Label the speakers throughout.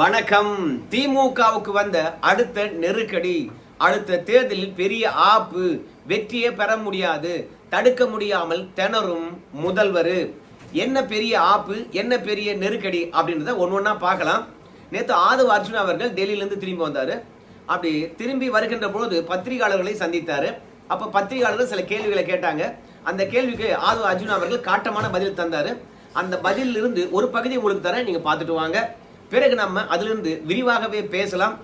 Speaker 1: வணக்கம். திமுகவுக்கு வந்த அடுத்த நெருக்கடி அடுத்த தேர்தலில் பெரிய ஆப்பு வெற்றியே பெற முடியாது தடுக்க முடியாமல் திணறும் முதல்வர். என்ன பெரிய ஆப்பு என்ன பெரிய நெருக்கடி அப்படின்றத ஒன்று ஒன்றா பார்க்கலாம். நேற்று ஆதவ அர்ஜுன் அவர்கள் டெல்லியிலேருந்து திரும்பி வந்தார். அப்படி திரும்பி வருகின்ற பொழுது பத்திரிகையாளர்களை சந்தித்தார். அப்போ பத்திரிகையாளர்கள் சில கேள்விகளை கேட்டாங்க. அந்த கேள்விக்கு ஆதவ அர்ஜுன் அவர்கள் காட்டமான பதில் தந்தார். அந்த பதிலில் இருந்து ஒரு பகுதி உங்களுக்கு தரேன் நீங்கள் பார்த்துட்டு வாங்க. பிறகு நம்ம அதிலிருந்து விரிவாகவே பேசலாம்.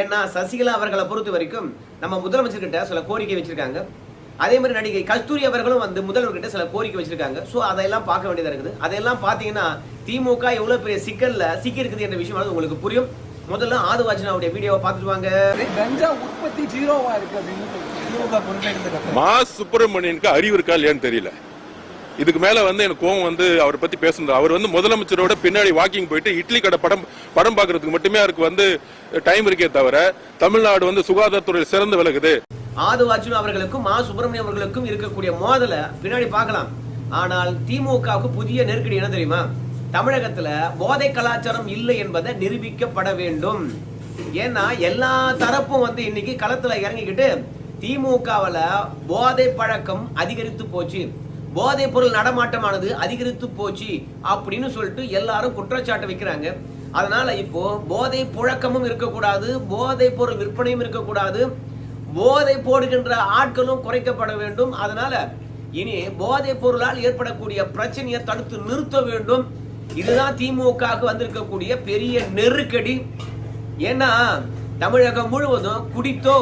Speaker 1: ஏன்னா சசிகலா அவர்களை பொறுத்த வரைக்கும் நம்ம முதலமைச்சர்கிட்ட சில கோரிக்கை வச்சிருக்காங்க. அதே மாதிரி நடிகை கஸ்தூரி அவர்களும் வந்து முதல்வர்கிட்ட சில கோரிக்கை வச்சிருக்காங்க. ஸோ அதெல்லாம் பார்க்க வேண்டியதா இருக்குது. அதெல்லாம் பார்த்தீங்கன்னா திமுக எவ்வளோ பெரிய சிக்கல்ல சிக்கி இருக்குது என்ற விஷயம் உங்களுக்கு புரியும். முதல்ல ஆதுவாஜனாவுடைய வீடியோவை பார்த்துட்டு வாங்க.
Speaker 2: கஞ்சா உற்பத்தி ஜீரோவா இருக்கு அப்படின்னு திமுக
Speaker 3: மா சுப்பிரமணியனுக்கு அறிவு இருக்கா இல்லையான்னு தெரியல. இதுக்கு மேல வந்து எனக்கு கோவம் வந்து அவரை பத்தி பேசணும். அவர் வந்து முதலமைச்சரோட பின்னாடி வாக்கிங் போயிட்டு இட்லி கடை படம் படம் பாக்குறதுக்கு மட்டுமே அவருக்கு வந்து டைம் இருக்கே தவிர தமிழ்நாடு வந்து சுகாதாரத்துறையில் சிறந்து விலகுது
Speaker 1: ஆது அவர்களுக்கும் மா சுப்பிரமணியம் அவர்களுக்கும் இருக்கக்கூடிய மோதலை பின்னாடி பார்க்கலாம். ஆனால் திமுகவுக்கு புதிய நெருக்கடி என்ன தெரியுமா? தமிழகத்துல போதை கலாச்சாரம் இல்லை என்பதை நிரூபிக்கப்பட வேண்டும். ஏன்னா எல்லா தரப்பும் வந்து இன்னைக்கு களத்துல இறங்கிக்கிட்டு திமுகவில் போதை பழக்கம் அதிகரித்து போச்சு. போதைப் பொருள் நடமாட்டமானது அதிகரித்து போச்சு அப்படின்னு சொல்லிட்டு எல்லாரும் குற்றச்சாட்டு வைக்கிறாங்க. அதனால இப்போ போதை புழக்கமும் இருக்கக்கூடாது போதைப் பொருள் விற்பனையும் இருக்கக்கூடாது போதை போடுகின்ற ஆட்களும் குறைக்கப்பட வேண்டும். அதனால இனி போதைப் பொருளால் ஏற்படக்கூடிய பிரச்சனையை தடுத்து நிறுத்த வேண்டும். இதுதான் திமுகவுக்கு வந்திருக்கக்கூடிய பெரிய நெருக்கடி. ஏன்னா தமிழகம் முழுவதும் குடித்தோ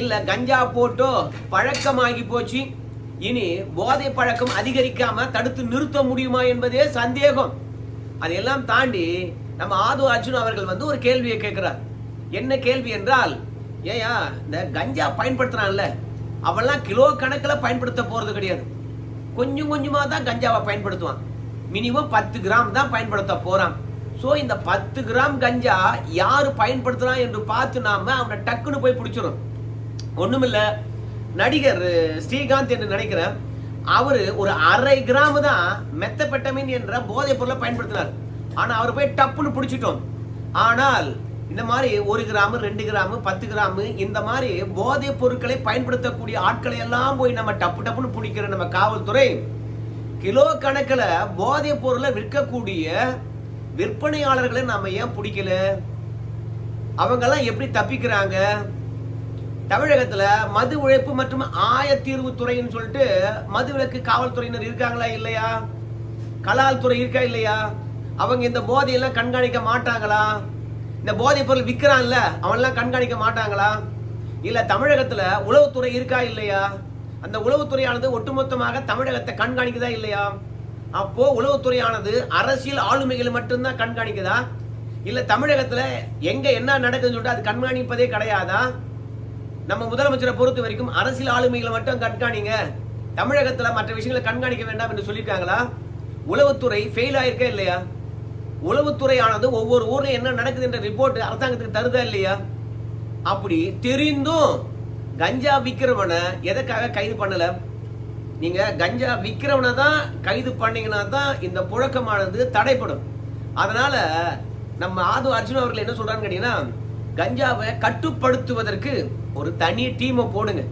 Speaker 1: இல்ல கஞ்சா போட்டோ பழக்கமாகி போச்சு. இனி போதை பழக்கம் அதிகரிக்காம தடுத்து நிறுத்த முடியுமா என்பதே சந்தேகம். அதையெல்லாம் தாண்டி நம்ம ஆது அர்ஜுன் அவர்கள் வந்து ஒரு கேள்வியை கேட்கிறார். என்ன கேள்வி என்றால் ஏயா இந்த கஞ்சா பயன்படுத்துறான்ல அவெல்லாம் கிலோ கணக்கில் பயன்படுத்த போறது கிடையாது. கொஞ்சம் கொஞ்சமா தான் கஞ்சாவை பயன்படுத்துவான். மினிமம் பத்து கிராம் தான் பயன்படுத்த போறான். ஸோ இந்த பத்து கிராம் கஞ்சா யார் பயன்படுத்துறான் என்று பார்த்து நாம அவனை டக்குன்னு போய் பிடிச்சிரும் ஒண்ணுமில்ல நடிகர் ஸ்ரீகாந்த் என்று நினைக்கிறேன் அவர் ஒரு அரை கிராம் தான் மெத்தபெட்டமின் என்ற போதைப் பொருளை பயன்படுத்தினார். ஆனால் அவர் போய் டப்புன்னு பிடிச்சிட்டோம். ஆனால் இந்த மாதிரி ஒரு கிராம் ரெண்டு கிராம் பத்து கிராம் இந்த மாதிரி போதைப் பொருட்களை பயன்படுத்தக்கூடிய ஆட்களை எல்லாம் போய் நம்ம டப்பு டப்புன்னு பிடிக்கிற நம்ம காவல்துறை கிலோ கணக்கில் போதைப் பொருளை விற்கக்கூடிய விற்பனையாளர்களை நாம ஏன் பிடிக்கல? அவங்கெல்லாம் எப்படி தப்பிக்கிறாங்க? தமிழகத்துல மது உழைப்பு மற்றும் ஆயத்தீர்வு துறைன்னு சொல்லிட்டு மதுவிலக்கு காவல்துறையினர் இருக்காங்களா இல்லையா? கலால் துறை இருக்கா இல்லையா? அவங்க இந்த போதையெல்லாம் கண்காணிக்க மாட்டாங்களா? இந்த போதைப் பொருள் விற்கிறான்ல அவன்லாம் கண்காணிக்க மாட்டாங்களா? இல்ல தமிழகத்துல உளவுத்துறை இருக்கா இல்லையா? அந்த உளவுத்துறையானது ஒட்டுமொத்தமாக தமிழகத்தை கண்காணிக்குதா இல்லையா? அப்போ உளவுத்துறையானது அரசியல் ஆளுமைகள் மட்டும்தான் கண்காணிக்குதா? இல்ல தமிழகத்துல எங்க என்ன நடக்குதுன்னு சொல்லிட்டு அது கண்காணிப்பதே கிடையாதா? நம்ம முதலமைச்சரை பொறுத்த வரைக்கும் அரசியல் ஆளுமைகளை மட்டும் கண்காணிங்க. தமிழகத்தில் மற்ற விஷயங்களை கண்காணிக்க வேண்டாம் என்று சொல்லியிருக்காங்களா? உளவுத்துறை ஃபெயில் ஆயிருக்கா இல்லையா? உளவுத்துறையானது ஒவ்வொரு ஊர்ல என்ன நடக்குது என்ற ரிப்போர்ட் அரசாங்கத்துக்கு தருதா இல்லையா? அப்படி தெரிந்தும் கஞ்சா விற்கிறவனை எதற்காக கைது பண்ணல? நீங்க கஞ்சா விற்கிறவனை தான் கைது பண்ணீங்கன்னா தான் இந்த புழக்கமானது தடைப்படும். அதனால நம்ம ஆது அர்ஜுன் அவர்கள் என்ன சொல்றான்னு கேட்டீங்கன்னா கஞ்சாவை கட்டுப்படுத்துவதற்கு ஒரு தனி டீமை போடுங்க.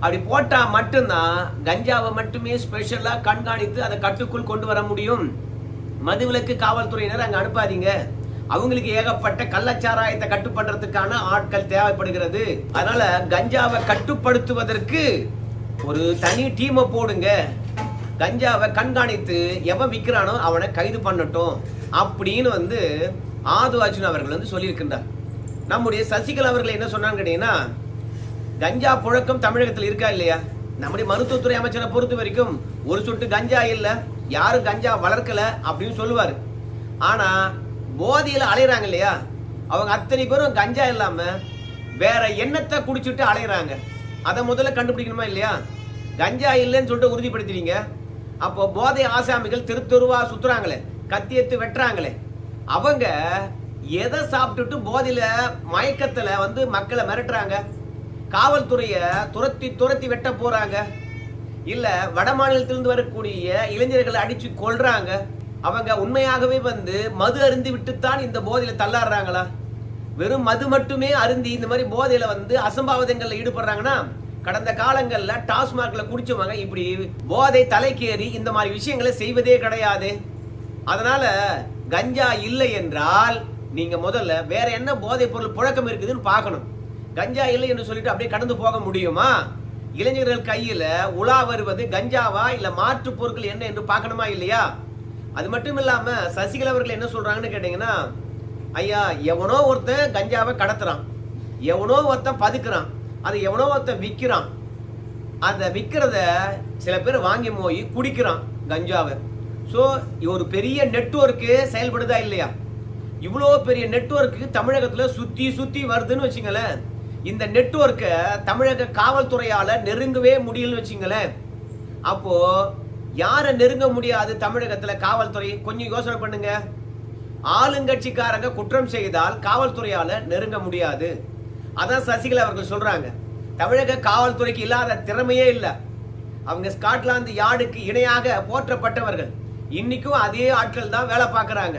Speaker 1: அப்படி போட்டால் மட்டும்தான் கஞ்சாவை மட்டுமே ஸ்பெஷலாக கண்காணித்து அதை கட்டுக்குள் கொண்டு வர முடியும். மதுவிலக்கு காவல்துறையினர் அங்கே அனுப்பாதீங்க. அவங்களுக்கு ஏகப்பட்ட கள்ளச்சாராயத்தை கட்டுப்படுறதுக்கான ஆட்கள் தேவைப்படுகிறது. அதனால கஞ்சாவை கட்டுப்படுத்துவதற்கு ஒரு தனி டீமை போடுங்க. கஞ்சாவை கண்காணித்து எவன் விற்கிறானோ அவனை கைது பண்ணட்டும் அப்படின்னு வந்து ஆது அர்ஜுன் அவர்கள் வந்து சொல்லியிருக்கின்றார். நம்முடைய சசிகலா அவர்கள் என்ன சொன்னான்னு கேட்டீங்கன்னா கஞ்சா புழக்கம் தமிழகத்தில் இருக்கா இல்லையா? நம்முடைய மருத்துவத்துறை அமைச்சரை பொறுத்த வரைக்கும் ஒரு சொட்டு கஞ்சா இல்லை யாரும் கஞ்சா வளர்க்கல அப்படின்னு சொல்லுவார். ஆனால் போதையில் அலையிறாங்க இல்லையா? அவங்க அத்தனை பேரும் கஞ்சா இல்லாமல் வேற எண்ணத்தை குடிச்சிட்டு அலையிறாங்க. அதை முதல்ல கண்டுபிடிக்கணுமா இல்லையா? கஞ்சா இல்லைன்னு சொல்லிட்டு உறுதிப்படுத்துறீங்க அப்போ போதை ஆசாமிகள் தெரு தெருவா சுத்துறாங்களே கத்தி எடுத்து வெட்டுறாங்களே. அவங்க எதை சாப்பிட்டுட்டு போதையில் மயக்கத்தில் வந்து மக்களை மிரட்டுறாங்க? காவல்துறைய துரத்தி துரத்தி வெட்ட போறாங்க. இல்ல வட மாநிலத்திலிருந்து வரக்கூடிய இளைஞர்களை அடிச்சு கொள்றாங்க அவங்க உண்மையாகவே வந்து மது அருந்தி விட்டுத்தான் இந்த போதையில தள்ளாடுறாங்களா? வெறும் மது மட்டுமே அருந்தி இந்த மாதிரி போதையில வந்து அசம்பாவிதங்களில் ஈடுபடுறாங்கன்னா கடந்த காலங்கள்ல டாஸ்மாக்ல குடிச்சவங்க இப்படி போதை தலைக்கேறி இந்த மாதிரி விஷயங்களை செய்வதே கிடையாது. அதனால கஞ்சா இல்லை என்றால் நீங்க முதல்ல வேற என்ன போதைப் பொருள் புழக்கம் இருக்குதுன்னு பார்க்கணும். கஞ்சா இல்லை என்று சொல்லிட்டு அப்படியே கடந்து போக முடியுமா? இளைஞர்கள் கையில் உலா வருவது கஞ்சாவா இல்ல மாற்று பொருட்கள் என்ன என்று பார்க்கணுமா இல்லையா? அது மட்டும் இல்லாம சசிகலா அவர்கள் என்ன சொல்றாங்கன்னு கேட்டீங்கன்னா ஐயா எவனோ ஒருத்தன் கஞ்சாவை கடத்துறான். எவனோ ஒருத்தன் பதுக்குறான். அதை எவனோ ஒருத்தன் விற்கிறான். அதை விற்கிறத சில பேர் வாங்கி போய் குடிக்கிறான் கஞ்சாவை. ஸோ ஒரு பெரிய நெட்ஒர்க்கு செயல்படுதா இல்லையா? இவ்வளோ பெரிய நெட்ஒர்க்கு தமிழகத்தில் சுற்றி சுற்றி வருதுன்னு வச்சுங்களேன் இந்த நெட்வொர்க்கை தமிழக காவல்துறையால் நெருங்கவே முடியலன்னு வச்சுங்களேன். அப்போ யாரை நெருங்க முடியாது தமிழகத்தில் காவல்துறை? கொஞ்சம் யோசனை பண்ணுங்க. ஆளுங்கட்சிக்காரங்க குற்றம் செய்தால் காவல்துறையால் நெருங்க முடியாது. அதான் சசிகலா அவர்கள் சொல்கிறாங்க தமிழக காவல்துறைக்கு இல்லாத திறமையே இல்லை. அவங்க ஸ்காட்லாந்து யார்டுக்கு இணையாக போற்றப்பட்டவர்கள். இன்னைக்கும் அதே ஆட்கள் தான் வேலை பார்க்குறாங்க.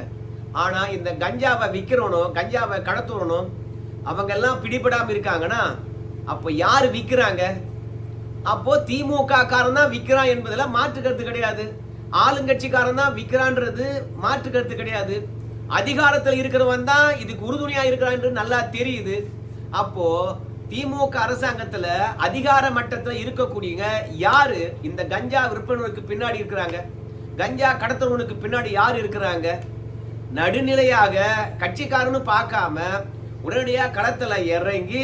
Speaker 1: ஆனால் இந்த கஞ்சாவை விற்கிறவனும் கஞ்சாவை கடத்துறனும் அவங்க எல்லாம் பிடிபடாமல் இருக்காங்கன்னா அப்போ யார் விற்கிறாங்க அப்போ திமுக காரன் தான் விற்கிறான் என்பதில் மாற்று கருத்து கிடையாது. ஆளுங்கட்சிக்காரன் தான் விற்கிறான்றது மாற்று கருத்து கிடையாது. அதிகாரத்தில் இருக்கிறவன் தான் இதுக்கு உறுதுணையா இருக்கிறான் நல்லா தெரியுது. அப்போ திமுக அரசாங்கத்துல அதிகார மட்டத்தில் இருக்கக்கூடியங்க யாரு? இந்த கஞ்சா விற்பனருக்கு பின்னாடி இருக்கிறாங்க. கஞ்சா கடத்துறவனுக்கு பின்னாடி யார் இருக்கிறாங்க? நடுநிலையாக கட்சிக்காரன்னு பார்க்காம உடனடியாக களத்தில் இறங்கி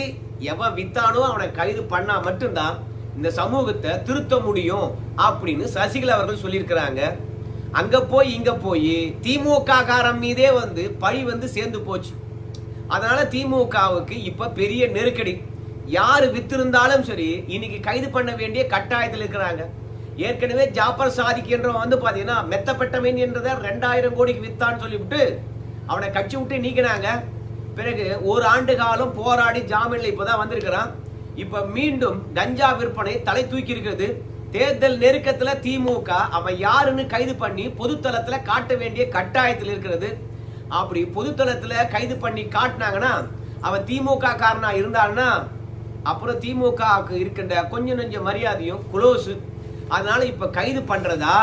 Speaker 1: எவன் வித்தானோ அவனை கைது பண்ணால் மட்டும்தான் இந்த சமூகத்தை திருத்த முடியும் அப்படின்னு சசிகலா அவர்கள் சொல்லியிருக்கிறாங்க. அங்கே போய் இங்கே போய் திமுக காரம் மீதே வந்து பழி வந்து சேர்ந்து போச்சு. அதனால் திமுகவுக்கு இப்போ பெரிய நெருக்கடி. யார் வித்திருந்தாலும் சரி இன்னைக்கு கைது பண்ண வேண்டிய கட்டாயத்தில் இருக்கிறாங்க. ஏற்கனவே ஜாபர் சாதிக் என்றவன் வந்து மெத்தப்பட்ட மெத்தப்பட்டவன் என்றதை ரெண்டாயிரம் கோடிக்கு வித்தான்னு சொல்லிவிட்டு அவனை கட்சி விட்டு நீக்கினாங்க. பிறகு ஒரு ஆண்டு காலம் போராடி ஜாமீன்ல இப்பதான் வந்திருக்கிறான். இப்ப மீண்டும் கஞ்சா விற்பனை தலை தூக்கி இருக்கிறது. தேர்தல் நெருக்கத்துல திமுக அவன் யாருன்னு கைது பண்ணி பொதுத்தளத்துல காட்ட வேண்டிய கட்டாயத்தில் இருக்கிறது. அப்படி பொதுத்தளத்துல கைது பண்ணி காட்டினாங்கன்னா அவன் திமுக காரனா இருந்தான்னா அப்புறம் திமுகவுக்கு இருக்கின்ற கொஞ்சம் நெஞ்ச மரியாதையும் குளோஸு அதனால இப்ப கைது பண்றதா?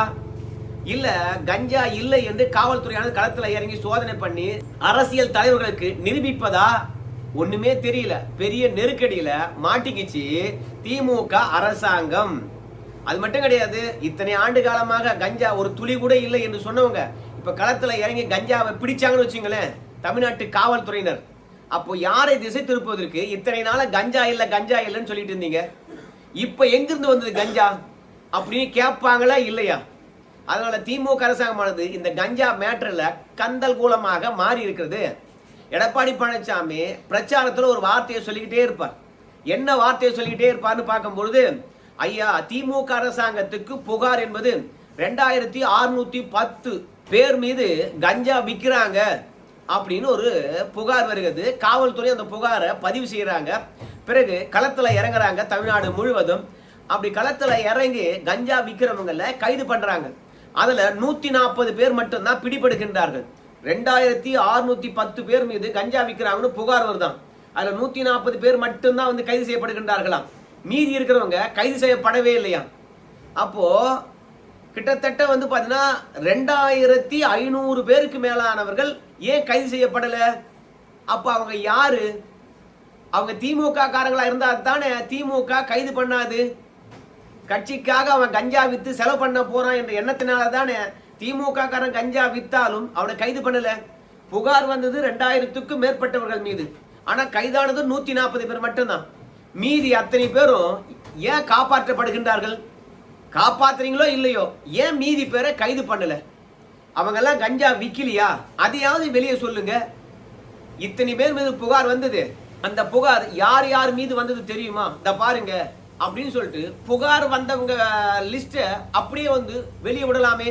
Speaker 1: இல்ல கஞ்சா இல்லை என்று காவல்துறையானது களத்துல இறங்கி சோதனை பண்ணி அரசியல் தலைவர்களுக்கு நிரூபிப்பதா? ஒண்ணுமே தெரியல. பெரிய நெருக்கடியில மாட்டிக்கிச்சு திமுக அரசாங்கம். அது மட்டும் கிடையாது இத்தனை ஆண்டு காலமாக கஞ்சா ஒரு துளி கூட இல்லை என்று சொன்னவங்க. இப்ப களத்துல இறங்கி கஞ்சாவை பிடிச்சாங்கன்னு வச்சுங்களேன் தமிழ்நாட்டு காவல்துறையினர். அப்போ யாரை திசை திருப்புவதற்கு இத்தனை நாள கஞ்சா இல்ல கஞ்சா இல்லைன்னு சொல்லிட்டு இருந்தீங்க? இப்ப எங்கிருந்து வந்தது கஞ்சா? அப்படின்னு கேட்பாங்களா இல்லையா? அதனால திமுக அரசாங்கமானது இந்த கஞ்சா மேட்டரில் கந்தல் கூலமாக மாறி இருக்கிறது. எடப்பாடி பழனிசாமி பிரச்சாரத்தில் ஒரு வார்த்தையை சொல்லிக்கிட்டே இருப்பார். என்ன வார்த்தையை சொல்லிக்கிட்டே இருப்பார்னு பார்க்கும்பொழுது ஐயா திமுக அரசாங்கத்துக்கு புகார் என்பது ரெண்டாயிரத்தி அறுநூத்தி பத்து பேர் மீது கஞ்சா விற்கிறாங்க அப்படின்னு ஒரு புகார் வருகிறது. காவல்துறை அந்த புகாரை பதிவு செய்கிறாங்க. பிறகு களத்தில் இறங்குறாங்க தமிழ்நாடு முழுவதும். அப்படி களத்தில் இறங்கி கஞ்சா விற்கிறவங்கள கைது பண்ணுறாங்க அதில் நூற்றி நாற்பது பேர் மட்டும்தான் பிடிபடுகின்றார்கள். ரெண்டாயிரத்தி அறுநூத்தி பத்து பேர் மீது கஞ்சா விற்கிறாங்கன்னு புகார் வருதான். அதில் நூற்றி நாற்பது பேர் மட்டும்தான் வந்து கைது செய்யப்படுகின்றார்களாம். மீதி இருக்கிறவங்க கைது செய்யப்படவே இல்லையா அப்போ கிட்டத்தட்ட வந்து பார்த்தீங்கன்னா ரெண்டாயிரத்தி ஐநூறு பேருக்கு மேலானவர்கள் ஏன் கைது செய்யப்படலை? அப்போ அவங்க யாரு? அவங்க திமுக காரங்களா இருந்தா தானே திமுக கைது பண்ணாது? கட்சிக்காக அவன் கஞ்சா வித்து செலவு பண்ண போறான் என்ற எண்ணத்தினால தானே திமுக காரன் கஞ்சா வித்தாலும் அவனை கைது பண்ணல. புகார் வந்தது ரெண்டாயிரத்துக்கும் மேற்பட்டவர்கள் மீது. ஆனா கைதானது நூத்தி நாற்பது பேர் மட்டும்தான். மீதி அத்தனை பேரும் ஏன் காப்பாற்றப்படுகின்றார்கள்? காப்பாத்துறீங்களோ இல்லையோ? ஏன் மீதி பேரை கைது பண்ணல? அவங்க எல்லாம் கஞ்சா விக்கலையா? அதையாவது வெளியே சொல்லுங்க. இத்தனை பேர் மீது புகார் வந்தது. அந்த புகார் யார் யார் மீது வந்தது தெரியுமா? இந்த பாருங்க. அப்படின்னு சொல்லிட்டு புகார் வந்தவங்க லிஸ்ட்டை அப்படியே வந்து வெளியே விடலாமே.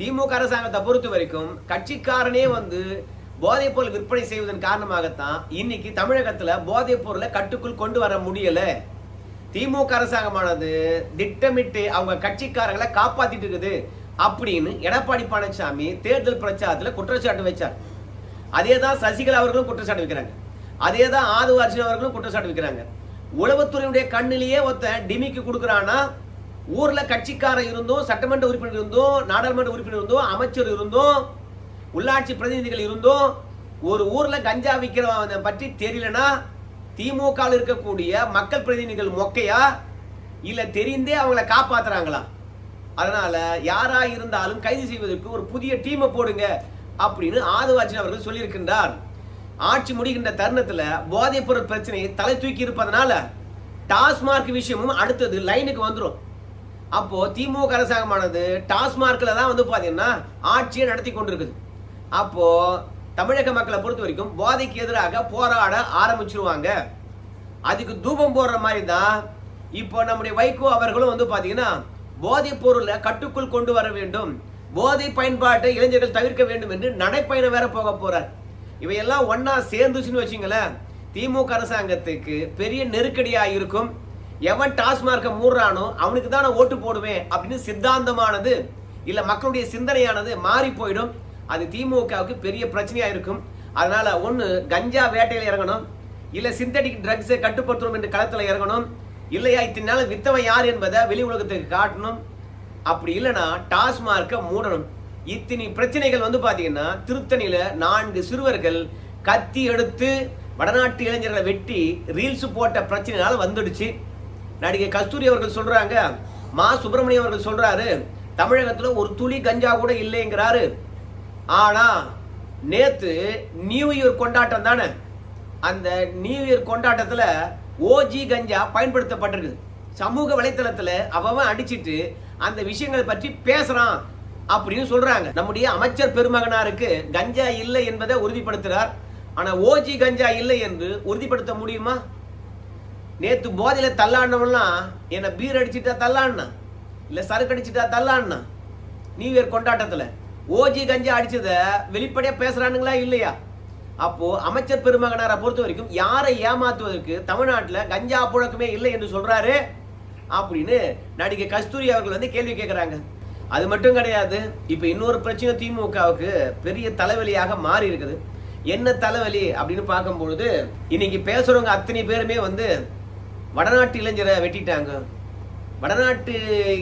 Speaker 1: திமுக அரசாங்கத்தை பொறுத்த வரைக்கும் கட்சிக்காரனே வந்து போதைப் பொருள் விற்பனை செய்வதன் காரணமாகத்தான் இன்னைக்கு தமிழகத்தில் போதைப் பொருளை கட்டுக்குள் கொண்டு வர முடியலை. திமுக அரசாங்கமானது திட்டமிட்டு அவங்க கட்சிக்காரங்களை காப்பாத்திட்டு இருக்குது அப்படின்னு எடப்பாடி பழனிசாமி தேர்தல் பிரச்சாரத்தில் குற்றச்சாட்டு வச்சார். அதே தான் சசிகலா அவர்களும் குற்றச்சாட்டு வைக்கிறாங்க. அதே தான் ஆதவ அர்ஜுன் அவர்களும் குற்றச்சாட்டு வைக்கிறாங்க. உளவுத்துறையுடைய கண்ணிலேயே ஒருத்தன் டிமிக்கு கொடுக்குறானா ஊர்ல கட்சிக்காரன் இருந்தும் சட்டமன்ற உறுப்பினர் இருந்தும் நாடாளுமன்ற உறுப்பினர் இருந்தும் அமைச்சர் இருந்தும் உள்ளாட்சி பிரதிநிதிகள் இருந்தும் ஒரு ஊர்ல கஞ்சா விற்கிறவன் பற்றி தெரியலனா திமுக இருக்கக்கூடிய மக்கள் பிரதிநிதிகள் மொக்கையா இல்ல தெரிந்தே அவங்கள காப்பாத்துறாங்களா? அதனால யாரா இருந்தாலும் கைது செய்வதற்கு ஒரு புதிய டீமை போடுங்க அப்படின்னு ஆதவாஜன் அவர்கள் சொல்லியிருக்கின்றார். ஆட்சி முடிகின்ற தருணத்தில் போதைப் பொருள் தலை தூக்கி இருப்பதனால டாஸ்மார்க் விஷயமும் அடுத்தது லைனுக்கு வந்துடும் அப்போ திமுக அரசாங்கமானது டாஸ்மார்க்ல தான் வந்து பார்த்தீங்கன்னா ஆட்சியை நடத்தி கொண்டிருக்குது. அப்போ தமிழக மக்களை பொறுத்த வரைக்கும் போதைக்கு எதிராக போராட ஆரம்பிச்சிருவாங்க. அதுக்கு தூபம் போடுற மாதிரி தான் இப்போ நம்முடைய வைகோ அவர்களும் வந்து பார்த்தீங்கன்னா போதைப் பொருளை கட்டுக்குள் கொண்டு வர வேண்டும். போதை பயன்பாட்டை இளைஞர்கள் தவிர்க்க வேண்டும் என்று நடைப்பயணம் வேற போக போறார். இவையெல்லாம் ஒன்றா சேர்ந்துச்சுன்னு வச்சுங்களேன் திமுக அரசாங்கத்துக்கு பெரிய நெருக்கடியா இருக்கும். எவன் டாஸ்மார்க்கை மூடுறானோ அவனுக்கு தான் நான் ஓட்டு போடுவேன் அப்படின்னு சித்தாந்தமானது இல்லை மக்களுடைய சிந்தனையானது மாறி போயிடும். அது திமுகவுக்கு பெரிய பிரச்சனையாக இருக்கும். அதனால ஒன்று கஞ்சா வேட்டையில் இறங்கணும். இல்லை சிந்தடிக் ட்ரக்ஸை கட்டுப்படுத்தணும் என்று களத்தில் இறங்கணும். இல்லையா இத்தனை நாள் வித்தவன் யார் என்பதை வெளி உலகத்துக்கு காட்டணும். அப்படி இல்லைன்னா டாஸ்மார்க்கை மூடணும். இத்தனை பிரச்சனைகள் வந்து பார்த்தீங்கன்னா திருத்தணியில் நான்கு சிறுவர்கள் கத்தி எடுத்து வடநாட்டு இளைஞர்களை வெட்டி ரீல்ஸ் போட்ட பிரச்சனைனால வந்துடுச்சு. நடிகை கஸ்தூரி அவர்கள் சொல்கிறாங்க மா சுப்பிரமணியம் அவர்கள் சொல்கிறாரு தமிழகத்தில் ஒரு துளி கஞ்சா கூட இல்லைங்கிறாரு. ஆனால் நேற்று நியூ இயர் கொண்டாட்டம் தானே அந்த நியூ இயர் கொண்டாட்டத்தில் ஓஜி கஞ்சா பயன்படுத்தப்பட்டிருக்கு. சமூக வலைத்தளத்தில் அவன் அடிச்சிட்டு அந்த விஷயங்களை பற்றி பேசுகிறான் அப்படின்னு சொல்றாங்க. நம்முடைய அமைச்சர் பெருமகனாருக்கு கஞ்சா இல்லை என்பதை உறுதிப்படுத்துறார். ஆனா ஓஜி கஞ்சா இல்லை என்று உறுதிப்படுத்த முடியுமா? நேத்து போதையில தள்ளாண்டவன்லாம் என்ன பீர் அடிச்சிட்டா தள்ளாண்ணா இல்ல சரக்கு அடிச்சுட்டா தள்ளாடினா நியூ இயர் கொண்டாட்டத்துல ஓஜி கஞ்சா அடிச்சத வெளிப்படையா பேசுறானுங்களா இல்லையா? அப்போ அமைச்சர் பெருமகனாரை பொறுத்த வரைக்கும் யாரை ஏமாத்துவதற்கு தமிழ்நாட்டில் கஞ்சா புழக்கமே இல்லை என்று சொல்றாரு. அப்படின்னு நடிகை கஸ்தூரி அவர்கள் வந்து கேள்வி கேட்கிறாங்க அது மட்டும் கிடையாது இப்போ இன்னொரு பிரச்சனை திமுகவுக்கு பெரிய தலைவலியாக மாறி இருக்குது. என்ன தலைவலி அப்படின்னு பார்க்கும் பொழுது இன்னைக்கு பேசுறவங்க அத்தனை பேருமே வந்து வடநாட்டு இளைஞரை வெட்டிட்டாங்க. வடநாட்டு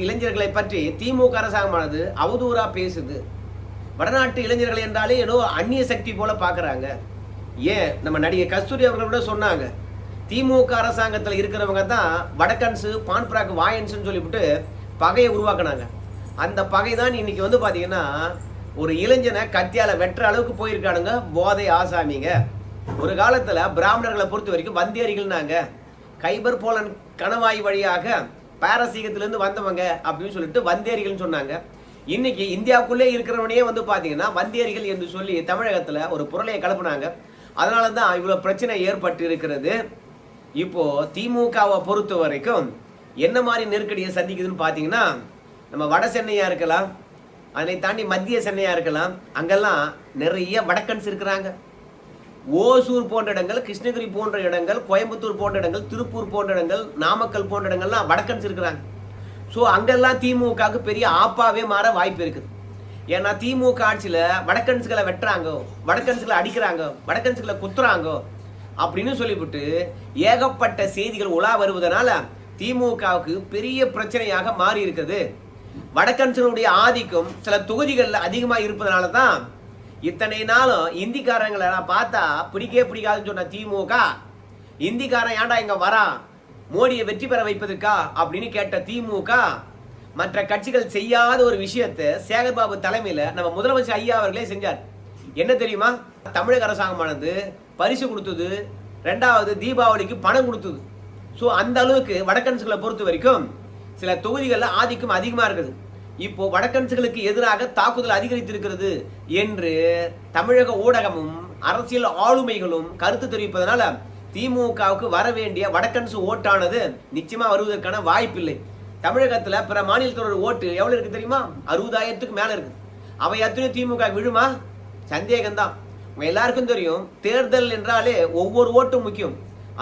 Speaker 1: இளைஞர்களை பற்றி திமுக அரசாங்கமானது அவதூறா பேசுது. வடநாட்டு இளைஞர்கள் என்றாலே ஏதோ அந்நிய சக்தி போல பார்க்குறாங்க. ஏன்? நம்ம நடிகை கஸ்தூரி அவர்கள் கூட சொன்னாங்க. திமுக அரசாங்கத்தில் இருக்கிறவங்க தான் வடக்கன்ஸு பான்பராக் வாயன்ஸுன்னு சொல்லிவிட்டு பகையை உருவாக்குனாங்க. அந்த பகை தான் இன்னைக்கு வந்து பார்த்தீங்கன்னா ஒரு இளைஞனை கத்தியால வெட்டுற அளவுக்கு போயிருக்கானுங்க போதை ஆசாமிங்க. ஒரு காலத்துல பிராமணர்களை பொறுத்த வரைக்கும் வந்தியரிகள்னாங்க கைபர் போலன் கணவாய் வழியாக பாரசீகத்திலேருந்து வந்தவங்க அப்படின்னு சொல்லிட்டு வந்தேரிகள்னு சொன்னாங்க. இன்னைக்கு இந்தியாவுக்குள்ளே இருக்கிறவனையே வந்து பார்த்தீங்கன்னா வந்தேரிகள் என்று சொல்லி தமிழகத்தில் ஒரு புரளையை கலப்புனாங்க. அதனால தான் இவ்வளோ பிரச்சனை ஏற்பட்டு இருக்கிறது. இப்போது திமுகவை பொறுத்த வரைக்கும் என்ன மாதிரி நெருக்கடியை சந்திக்குதுன்னு பார்த்தீங்கன்னா நம்ம வட சென்னையாக இருக்கலாம் அதை தாண்டி மத்திய சென்னையாக இருக்கலாம் அங்கெல்லாம் நிறைய வடக்கன்ஸ் இருக்கிறாங்க. ஓசூர் போன்ற இடங்கள் கிருஷ்ணகிரி போன்ற இடங்கள் கோயம்புத்தூர் போன்ற இடங்கள் திருப்பூர் போன்ற இடங்கள் நாமக்கல் போன்ற இடங்கள்லாம் வடக்கன்ஸ் இருக்கிறாங்க. ஸோ அங்கெல்லாம் திமுகவுக்கு பெரிய ஆப்பாவே மாற வாய்ப்பு இருக்குது. ஏன்னா திமுக ஆட்சியில் வடக்கன்ஸுகளை வெட்டுறாங்க வடக்கன்ஸுகளை அடிக்கிறாங்க வடக்கன்ஸுகளை குத்துறாங்க அப்படின்னு சொல்லிவிட்டு ஏகப்பட்ட செய்திகள் உலா வருவதனால திமுகவுக்கு பெரிய பிரச்சனையாக மாறி இருக்குது வடக்கன்சனுடைய ஆதிக்கம் சில தொகுதிகளில் அதிகமாக இருப்பதனால தான் இத்தனை நாளும் இந்திக்காரங்களை நான் பார்த்தா பிடிக்கவே பிடிக்காதுன்னு சொன்ன திமுக இந்திக்காரன் ஏன்டா இங்க வரான்? மோடியை வெற்றி பெற வைப்பதற்கா? அப்படின்னு கேட்ட திமுக மற்ற கட்சிகள் செய்யாத ஒரு விஷயத்தை சேகர்பாபு தலைமையில நம்ம முதலமைச்சர் ஐயா அவர்களே செஞ்சார். என்ன தெரியுமா? தமிழக அரசாங்கமானது பரிசு கொடுத்தது ரெண்டாவது தீபாவளிக்கு பணம் கொடுத்தது. ஸோ அந்த அளவுக்கு வடக்கன்சுகளை பொறுத்த வரைக்கும் சில தொகுதிகளில் ஆதிக்கம் அதிகமாக இருக்குது. இப்போ வடக்கன்சுகளுக்கு எதிராக தாக்குதல் அதிகரித்திருக்கிறது என்று தமிழக ஊடகமும் அரசியல் ஆளுமைகளும் கருத்து தெரிவிப்பதனால திமுகவுக்கு வர வேண்டிய வடக்கன்சு ஓட்டானது நிச்சயமா வருவதற்கான வாய்ப்பில்லை. தமிழகத்துல பிற மாநிலத்தோட ஓட்டு எவ்வளவு இருக்கு தெரியுமா? அறுபதாயிரத்துக்கு மேல இருக்கு. அவை எத்தனை திமுக விழுமா? சந்தேகம்தான். உங்க எல்லாருக்கும் தெரியும் தேர்தல் என்றாலே ஒவ்வொரு ஓட்டும் முக்கியம்.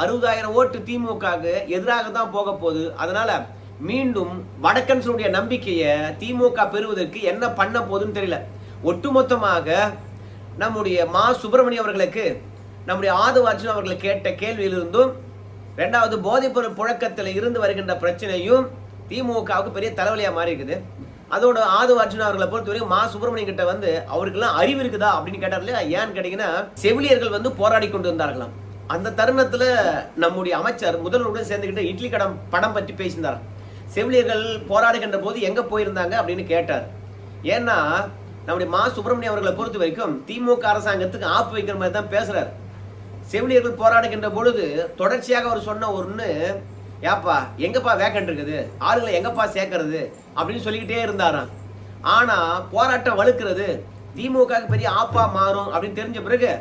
Speaker 1: அறுபதாயிரம் ஓட்டு திமுகவுக்கு எதிராக தான் போக போகுது. அதனால மீண்டும் வடக்கன்ஸுடைய நம்பிக்கையை திமுக பெறுவதற்கு என்ன பண்ண போகுதுன்னு தெரியல. ஒட்டுமொத்தமாக நம்முடைய மா சுப்பிரமணியம் அவர்களுக்கு நம்முடைய ஆதவார்ஜுன் அவர்கள் கேட்ட கேள்வியிலிருந்தும் ரெண்டாவது போதைப்பொருள் புழக்கத்தில் இருந்து வருகின்ற பிரச்சனையும் திமுகவுக்கு பெரிய தலைவலியாக மாறி இருக்குது அதோட ஆதவ அர்ஜுன் அவர்களை பொறுத்தவரைக்கும் மா சுப்பிரமணியம் கிட்ட வந்து அவருக்கெல்லாம் அறிவு இருக்குதா அப்படின்னு கேட்டார் இல்லையா? ஏன்னு கேட்டீங்கன்னா செவிலியர்கள் வந்து போராடி கொண்டு வந்தார்களாம். அந்த தருணத்தில் நம்முடைய அமைச்சர் முதல்வருடன் சேர்ந்துக்கிட்டு இட்லி கடம் படம் பற்றி பேசினார் செவிலியர்கள் போராடுகின்ற போது எங்கே போயிருந்தாங்க அப்படின்னு கேட்டார். ஏன்னா நம்முடைய மா சுப்பிரமணியம் அவர்களை பொறுத்த வரைக்கும் திமுக அரசாங்கத்துக்கு ஆப்பு வைக்கிற மாதிரி தான் பேசுகிறார் செவிலியர்கள் போராடுகின்ற பொழுது தொடர்ச்சியாக அவர் சொன்ன ஒன்று ஏப்பா எங்கப்பா வேக்கண்ட் இருக்குது? ஆளுங்களை எங்கப்பா சேர்க்கறது? அப்படின்னு சொல்லிக்கிட்டே இருந்தாராம். ஆனால் போராட்டம் வலுக்கிறது திமுக பெரிய ஆப்பா மாறும் அப்படின்னு தெரிஞ்ச பிறகு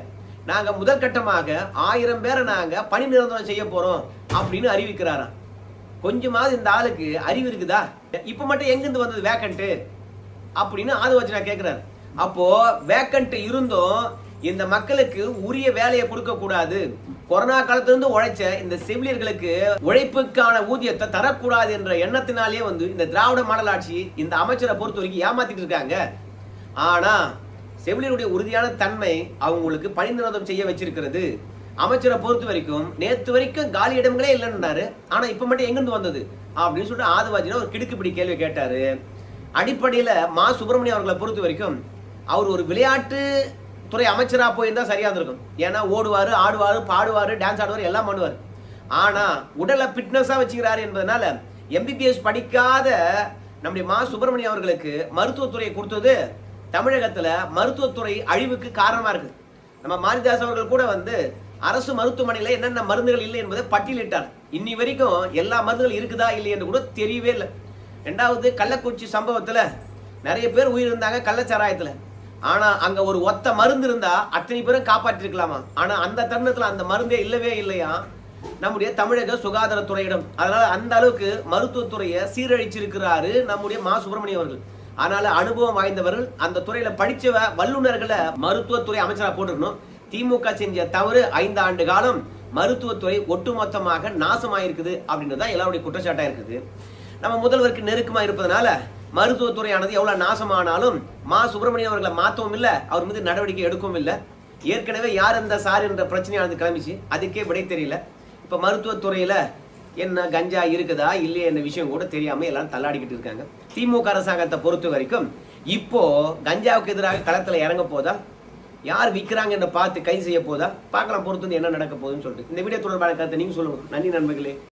Speaker 1: நாங்கள் முதற்கட்டமாக ஆயிரம் பேரை நாங்கள் பணி நிரந்தரம் செய்ய போகிறோம் அப்படின்னு அறிவிக்கிறாராம். கொஞ்சமாவது இந்த ஆளுக்கு அறிவு இருக்குதா? இப்ப மட்டும் எங்கிருந்து வந்தது வேக்கண்ட் அப்படின்னு ஆதவச்சனா கேட்கிறாரு அப்போ வேக்கண்ட் இருந்தும் இந்த மக்களுக்கு உரிய வேலையை கொடுக்க கூடாது. கொரோனா காலத்திலிருந்து உழைச்ச இந்த செவிலியர்களுக்கு உழைப்புக்கான ஊதியத்தை தரக்கூடாது என்ற எண்ணத்தினாலேயே வந்து இந்த திராவிட மாடல் ஆட்சி இந்த அமைச்சரை பொறுத்த வரைக்கும் ஏமாத்திட்டு இருக்காங்க. ஆனா செவிலியருடைய உறுதியான தன்மை அவங்களுக்கு பணி செய்ய வச்சிருக்கிறது. அமைச்சரை பொறுத்த வரைக்கும் நேத்து வரைக்கும் காலி இடங்களே இல்லைன்னாரு ஆனா இப்ப மட்டும் எங்கிருந்து வந்தது? அப்படின்னு சொல்லிட்டு ஆதவாஜினா ஒரு கிடுக்குப்பிடி கேள்வி கேட்டாரு. அடிப்படையில மா சுப்பிரமணியம் அவர்களை பொறுத்த வரைக்கும் அவர் ஒரு விளையாட்டு துறை அமைச்சரா போயிருந்தா சரியா இருந்திருக்கும். ஏன்னா ஓடுவாரு ஆடுவாரு பாடுவாரு டான்ஸ் ஆடுவாரு எல்லாம் பண்ணுவார். ஆனா உடலை ஃபிட்னஸாக வச்சுக்கிறாரு என்பதனால எம்பிபிஎஸ் படிக்காத நம்முடைய மா சுப்பிரமணியம் அவர்களுக்கு மருத்துவத்துறையை கொடுத்தது தமிழகத்துல மருத்துவத்துறை அழிவுக்கு காரணமா இருக்கு. நம்ம மாரிதாஸ் அவர்கள் கூட வந்து அரசு மருத்துவமனையில் என்னென்ன மருந்துகள் இல்லை என்பதை பட்டியலிட்டார். இன்னி வரைக்கும் எல்லா மருந்துகள் இருக்குதா இல்லை என்று கூட தெரியவே இல்லை. ரெண்டாவது கள்ளக்குறிச்சி சம்பவத்தில் நிறைய பேர் உயிரிழந்தாங்க கள்ளச்சாராயத்தில். ஆனால் அங்கே ஒரு ஒத்த மருந்து இருந்தால் அத்தனை பேரும் காப்பாற்றிருக்கலாமா? ஆனால் அந்த தருணத்தில் அந்த மருந்தே இல்லவே இல்லையா? நம்முடைய தமிழக சுகாதாரத்துறையிடம். அதனால் அந்த அளவுக்கு மருத்துவத்துறையை சீரழிச்சிருக்கிறாரு நம்முடைய மா. சுப்பிரமணியம் அவர்கள். அதனால அனுபவம் வாய்ந்தவர்கள் அந்த துறையில படிச்ச வல்லுநர்களை மருத்துவத்துறை அமைச்சராக போட்டுக்கணும். திமுக செஞ்ச தவறு ஐந்து ஆண்டு காலம் மருத்துவத்துறை ஒட்டுமொத்தமாக நாசமாயிருக்குது அப்படின்றது தான் எல்லாருடைய குற்றச்சாட்டா இருக்குது. நம்ம முதல்வருக்கு நெருக்கமா இருப்பதனால மருத்துவத்துறையானது எவ்வளவு நாசமானாலும் மா சுப்பிரமணியம் அவர்களை மாற்றவும் இல்லை அவர் மீது நடவடிக்கை எடுக்கவும் இல்லை. ஏற்கனவே யார் இந்த சார் என்ற பிரச்சனையானது கிளம்பிச்சு அதுக்கே விடை தெரியல. இப்ப மருத்துவத்துறையில என்ன கஞ்சா இருக்குதா இல்லையா என்ன விஷயம் கூட தெரியாம எல்லாரும் தள்ளாடிக்கிட்டு இருக்காங்க. திமுக அரசாங்கத்தை பொறுத்த வரைக்கும் இப்போ கஞ்சாவுக்கு எதிராக களத்துல இறங்க போதா யார் விற்கிறாங்கன்னு பார்த்து கைது செய்ய போதா? பார்க்கலாம் பொறுத்து வந்து என்ன நடக்க போகுதுன்னு சொல்லிட்டு. இந்த வீடியோ தொடர்பான கருத்தை நீங்க சொல்லுங்க. நன்றி நண்பர்களே.